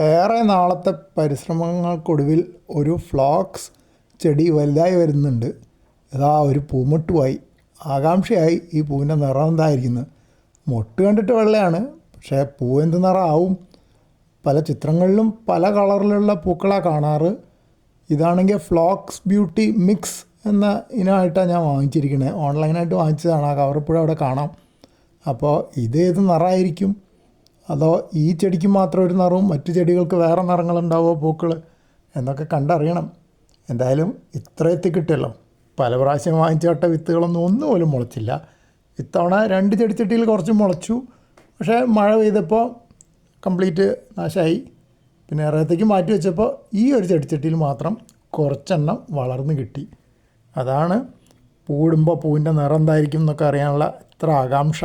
ഏറെ നാളത്തെ പരിശ്രമങ്ങൾക്കൊടുവിൽ ഒരു ഫ്ലോക്സ് ചെടി വലുതായി വരുന്നുണ്ട്. ഇതാ ഒരു പൂമൊട്ടുമായി ആകാംക്ഷയായി ഈ പൂവിന്റെ നിറം എന്തായിരിക്കുന്നത് മൊട്ട് കണ്ടിട്ട് വെള്ളയാണ്. പക്ഷേ പൂ എന്ത് നിറമാവും? പല ചിത്രങ്ങളിലും പല കളറിലുള്ള പൂക്കളാണ് കാണാറ്. ഇതാണെങ്കിൽ ഫ്ലോക്സ് ബ്യൂട്ടി മിക്സ് എന്ന ഇനമായിട്ടാണ് ഞാൻ വാങ്ങിച്ചിരിക്കുന്നത് ഓൺലൈനായിട്ട് വാങ്ങിച്ചതാണ്. ആ കവർ ഇപ്പോഴും അവിടെ കാണാം. അപ്പോൾ ഇത് ഏത് നിറമായിരിക്കും? അതോ ഈ ചെടിക്ക് മാത്രം ഒരു നിറവും മറ്റു ചെടികൾക്ക് വേറെ നിറങ്ങളുണ്ടാവോ പൂക്കൾ എന്നൊക്കെ കണ്ടറിയണം. എന്തായാലും ഇത്ര കിട്ടിയല്ലോ. പല പ്രാവശ്യം വാങ്ങിച്ചോട്ട വിത്തുകളൊന്നും ഒന്നും പോലും മുളച്ചില്ല. ഇത്തവണ രണ്ട് ചെടിച്ചട്ടിയിൽ കുറച്ച് മുളച്ചു. പക്ഷേ മഴ പെയ്തപ്പോൾ കംപ്ലീറ്റ് നാശമായി പിന്നെ ഇറയത്തേക്ക് മാറ്റി വെച്ചപ്പോൾ ഈ ഒരു ചെടിച്ചട്ടിയിൽ മാത്രം കുറച്ചെണ്ണം വളർന്നു കിട്ടി. അതാണ് പൂടുമ്പോൾ പൂവിന്റെ നിറം എന്തായിരിക്കും എന്നൊക്കെ അറിയാനുള്ള ഇത്ര ആകാംക്ഷ.